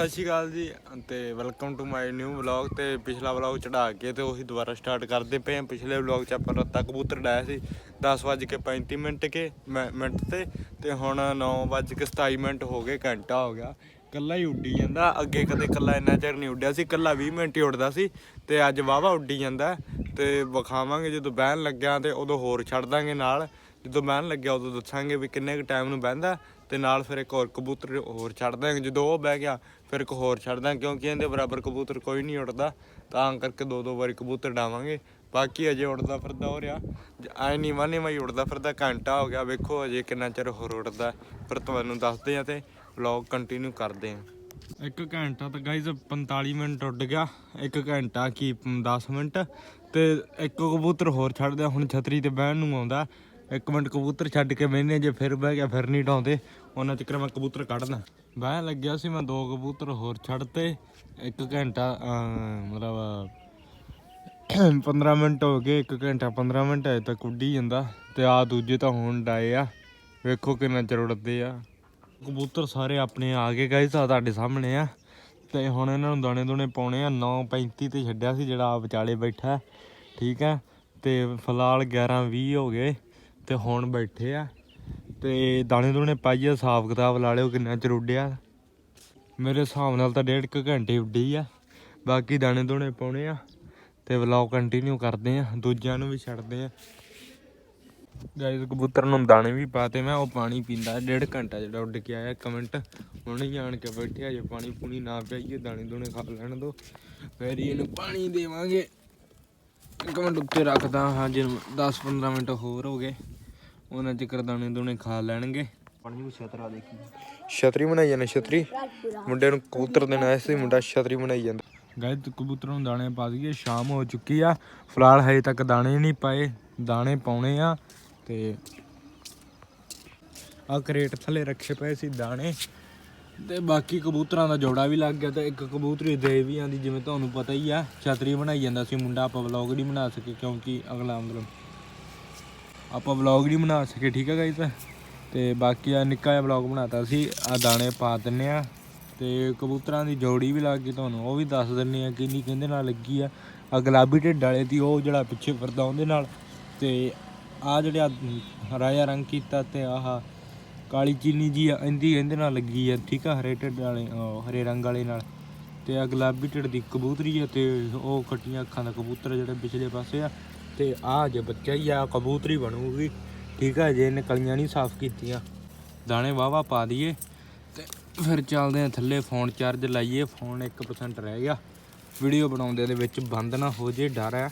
ਸਤਿ ਸ਼੍ਰੀ ਅਕਾਲ ਜੀ ਤੇ welcome to my new vlog ਤੇ ਪਿਛਲਾ ਵਲੌਗ ਚੜਾ ਕੇ ਤੇ ਉਹੀ ਦੁਬਾਰਾ ਸਟਾਰਟ ਕਰਦੇ ਪਏ ਹਾਂ। ਪਿਛਲੇ ਵਲੌਗ 'ਚ ਆਪਾਂ ਰੱਤਾ ਕਬੂਤਰ ਡਾਇਆ ਸੀ 10:35 ਮਿੰਟ ਕੇ ਮੈਂ- ਮਿੰਟ ਤੇ ਤੇ ਹੁਣ 9:27 ਮਿੰਟ ਹੋ ਗਏ, ਘੰਟਾ ਹੋ ਗਿਆ। ਕੱਲਾ ਹੀ ਉੱਡੀ ਜਾਂਦਾ, ਅੱਗੇ ਕਦੇ ਕੱਲਾ ਇੰਨਾ ਚਿਰ ਨਹੀਂ ਉੱਡਿਆ ਸੀ ਕੱਲਾ 20 ਮਿੰਟ ਹੀ ਉੱਡਦਾ ਸੀ ਤੇ ਅੱਜ ਵਾਵਾ ਉੱਡੀ ਜਾਂਦਾ। ਤੇ ਵਿਖਾਵਾਂਗੇ ਜਦੋਂ ਬਹਿਣ ਲੱਗਿਆ ਤੇ ਉਦੋਂ ਹੋਰ ਛੱਡ ਦਾਂਗੇ ਨਾਲ। ਜਦੋਂ ਬਹਿਣ ਲੱਗਿਆ, ਉਦੋਂ ਦੱਸਾਂਗੇ ਵੀ ਕਿੰਨੇ ਕੁ ਟਾਈਮ ਨੂੰ ਬਹਿੰਦਾ ਤੇ ਨਾਲ ਫਿਰ ਇੱਕ ਹੋਰ ਕਬੂਤਰ ਹੋਰ ਛੱਡ ਦਾਂਗੇ ਜਦੋਂ ਉਹ ਬਹਿ ਗਿਆ, ਫਿਰ ਇੱਕ ਹੋਰ ਛੱਡ ਦਾਂਗੇ ਕਿਉਂਕਿ ਇਹਦੇ ਬਰਾਬਰ ਕਬੂਤਰ ਕੋਈ ਨਹੀਂ ਉੱਡਦਾ। ਤਾਂ ਕਰਕੇ ਦੋ ਦੋ ਵਾਰੀ ਕਬੂਤਰ ਡਾਵਾਂਗੇ। ਬਾਕੀ ਅਜੇ ਉੱਡਦਾ ਫਿਰਦਾ ਹੋ ਰਿਹਾ। ਐ ਨਹੀਂ ਮਾਨੇ ਮੈਂ ਉੱਡਦਾ ਫਿਰਦਾ, ਘੰਟਾ ਹੋ ਗਿਆ। ਵੇਖੋ ਅਜੇ ਕਿੰਨਾ ਚਿਰ ਹੋਰ ਉੱਡਦਾ ਫਿਰ ਤੁਹਾਨੂੰ ਦੱਸਦੇ ਆ ਤੇ ਵਲੌਗ ਕੰਟੀਨਿਊ ਕਰਦੇ ਆ ਇੱਕ ਘੰਟਾ ਤਾਂ ਗਾਈਜ਼ 45 ਮਿੰਟ ਉੱਡ ਗਿਆ। ਇੱਕ ਘੰਟਾ ਕੀ 10 ਮਿੰਟ। ਤੇ ਇੱਕ ਕਬੂਤਰ ਹੋਰ ਛੱਡਦੇ ਹੁਣ ਛਤਰੀ ਤੇ ਬਹਿਣ ਨੂੰ ਆਉਂਦਾ। ਇੱਕ ਮਿੰਟ ਕਬੂਤਰ ਛੱਡ ਕੇ ਬਹਿਨੇ ਜੇ ਫਿਰ ਬਹਿ ਗਿਆ, ਫਿਰ ਨਹੀਂ ਡਾਉਂਦੇ। ਉਹਨਾਂ ਚੱਕਰ ਮੈਂ ਕਬੂਤਰ ਕੱਢਣਾ ਬਹਿ ਲੱਗਿਆ ਸੀ ਮੈਂ, ਦੋ ਕਬੂਤਰ ਹੋਰ ਛੱਡਤੇ। ਇੱਕ ਘੰਟਾ ਮਤਲਬ 15 ਮਿੰਟ ਹੋ ਗਏ, ਇੱਕ ਘੰਟਾ 15 ਮਿੰਟ ਅਜੇ ਤੱਕ ਉੱਡੀ ਜਾਂਦਾ। ਤੇ ਆ ਦੂਜੇ ਤਾਂ ਹੁਣ ਡਾਏ ਆ। ਵੇਖੋ ਕਿੰਨਾ ਚਿਰ ਉੱਡਦੇ ਆ। ਕਬੂਤਰ ਸਾਰੇ ਆਪਣੇ ਆ ਗਏ ਗਾਇਸ ਆ ਤੁਹਾਡੇ ਸਾਹਮਣੇ ਆ। ਤੇ ਹੁਣ ਇਹਨਾਂ ਨੂੰ ਦਾਣੇ ਦੋਣੇ ਪਾਉਣੇ ਆ। 9:35 ਤੇ ਛੱਡਿਆ ਸੀ, ਜਿਹੜਾ ਆ ਵਿਚਾਲੇ ਬੈਠਾ ਠੀਕ ਆ ਤੇ ਫਿਲਹਾਲ 11:20 ਹੋ ਗਏ। ਤੇ ਹੁਣ ਬੈਠੇ ਆ। ਤੇ ਦਾਣੇ ਦੋਣੇ ਪਾਈਏ ਹਿਸਾਬ ਕਿਤਾਬ ਲਾ ਲਿਓ ਕਿੰਨਾ ਚਿਰ ਉੱਡਿਆ। ਮੇਰੇ ਹਿਸਾਬ ਨਾਲ ਤਾਂ ਡੇਢ ਕੁ ਘੰਟੇ ਉੱਡੀ ਆ। ਬਾਕੀ ਦਾਣੇ ਦੋਣੇ ਪਾਉਣੇ ਆ ਤੇ ਵਲੌਗ ਕੰਟੀਨਿਊ ਕਰਦੇ ਆ, ਦੂਜਿਆਂ ਨੂੰ ਵੀ ਛੱਡਦੇ ਆ। ਗਾਇਸ, ਕਬੂਤਰ ਨੂੰ ਦਾਣੇ ਵੀ ਪਾਤੇ ਮੈਂ ਉਹ ਪਾਣੀ ਪੀਂਦਾ, ਡੇਢ ਘੰਟਾ ਜਿਹੜਾ ਉੱਡ ਕੇ ਆਇਆ। ਕਮੈਂਟ ਹੁਣ ਹੀ ਆਣ ਕੇ ਬੈਠਿਆ, ਜੇ ਪਾਣੀ ਪੂਣੀ ਨਾ ਪਿਆਈਏ, ਦਾਣੇ ਦੂਣੇ ਖਾ ਲੈਣ ਦੋ। ਫੇਰ ਹੀ ਇਹਨੂੰ ਪਾਣੀ ਦੇਵਾਂਗੇ। ਇੱਕ ਮਿੰਟ ਉੱਤੇ ਰੱਖਦਾ, ਹਾਂ, ਜੇ 10-15 ਮਿੰਟ ਹੋਰ ਹੋ ਗਏ। ਉਹਨਾਂ ਚਿਕਰ ਦਾਣੇ ਦੋਣੇ ਖਾ ਲੈਣਗੇ। ਪਾਣੀ ਨੂੰ ਛਤਰਾ ਦੇਖੀ ਛਤਰੀ ਬਣਾਈ ਜਾਂਦੇ ਛਤਰੀ। ਮੁੰਡੇ ਨੂੰ ਕਬੂਤਰ ਦੇਣ ਆਇਆ ਸੀ ਮੁੰਡਾ ਛਤਰੀ ਬਣਾਈ ਜਾਂਦਾ। ਗਾਇਸ ਕਬੂਤਰ ਨੂੰ ਦਾਣੇ ਪਾ ਦਈਏ ਸ਼ਾਮ ਹੋ ਚੁੱਕੀ ਆ। ਫਿਲਹਾਲ ਹਜੇ ਤੱਕ ਦਾਣੇ ਨਹੀਂ ਪਾਏ ਦਾਣੇ ਪਾਉਣੇ ਆ। ਤੇ ਆ ਕਰੇਟ ਥੱਲੇ ਰੱਖੇ ਪਏ ਸੀ ਦਾਣੇ। ਤੇ ਬਾਕੀ ਕਬੂਤਰਾਂ ਦਾ ਜੋੜਾ ਵੀ ਲੱਗ ਗਿਆ ਤੇ ਇੱਕ ਕਬੂਤਰੀ ਦੇ ਵੀ ਆਂਦੀ ਜਿਵੇਂ ਤੁਹਾਨੂੰ ਪਤਾ ਹੀ ਆ ਛਤਰੀ ਬਣਾਈ ਜਾਂਦਾ ਸੀ। ਮੁੰਡਾ ਆਪਾਂ ਵਲੌਗ ਨਹੀਂ ਬਣਾ ਸਕੇ ਕਿਉਂਕਿ ਅਗਲਾ ਮਤਲਬ ਆਪਾਂ ਵਲੌਗ ਨਹੀਂ ਬਣਾ ਸਕੇ ਠੀਕ ਹੈ ਗਾਇਸ ਤੇ ਬਾਕੀ ਆ ਨਿੱਕਾ ਜਿਹਾ ਵਲੌਗ ਬਣਾਤਾ ਸੀ ਆ ਦਾਣੇ ਪਾ ਦਿੰਨੇ ਆ ਤੇ ਕਬੂਤਰਾਂ ਦੀ ਜੋੜੀ ਵੀ ਲੱਗ ਗਈ ਤੁਹਾਨੂੰ ਉਹ ਵੀ ਦੱਸ ਦਿੰਨੇ ਆ ਕਿੰਨੀ ਕਹਿੰਦੇ ਨਾਲ ਲੱਗੀ ਆ। ਆ ਗੁਲਾਬੀ ਢਿੱਡ ਵਾਲੇ ਦੀ ਉਹ ਜਿਹੜਾ ਪਿੱਛੇ ਫਿਰਦਾ ਉਹਦੇ ਨਾਲ। ਤੇ ਆ ਜਿਹੜਾ ਹਰਾ ਜਿਹਾ ਰੰਗ ਕੀਤਾ ਤੇ ਆਹ ਕਾਲੀ ਚੀਨੀ ਜੀ ਆ, ਇਹਦੀ ਇਹਦੇ ਨਾਲ ਲੱਗੀ ਆ ਠੀਕ ਆ ਹਰੇ ਢਿੱਡ ਵਾਲੇ ਉਹ ਹਰੇ ਰੰਗ ਵਾਲੇ ਨਾਲ। ਤੇ ਆ ਗੁਲਾਬੀ ਢਿੱਡ ਦੀ ਕਬੂਤਰੀ ਆ ਤੇ ਉਹ ਖੱਟੀਆਂ ਅੱਖਾਂ ਦਾ ਕਬੂਤਰ ਜਿਹੜਾ ਪਿਛਲੇ ਪਾਸੇ ਆ। ਤੇ ਆ ਜੇ ਬੱਚਾ ਹੀ ਆ, ਕਬੂਤਰੀ ਬਣੂਗੀ। ਠੀਕ ਆ, ਜੇ ਇਹਨੇ ਕਲੀਆਂ ਨਹੀਂ ਸਾਫ਼ ਕੀਤੀਆਂ। ਦਾਣੇ ਵਾਵਾ ਪਾ ਦਈਏ ਤੇ ਫਿਰ ਚੱਲਦੇ ਆ ਥੱਲੇ ਫੋਨ ਚਾਰਜ ਲਾਈਏ। ਫੋਨ 1% ਰਹਿ ਗਿਆ। ਵੀਡੀਓ ਬਣਾਉਂਦੇ ਦੇ ਵਿੱਚ ਬੰਦ ਨਾ ਹੋ ਜੇ, ਡਰ ਆ।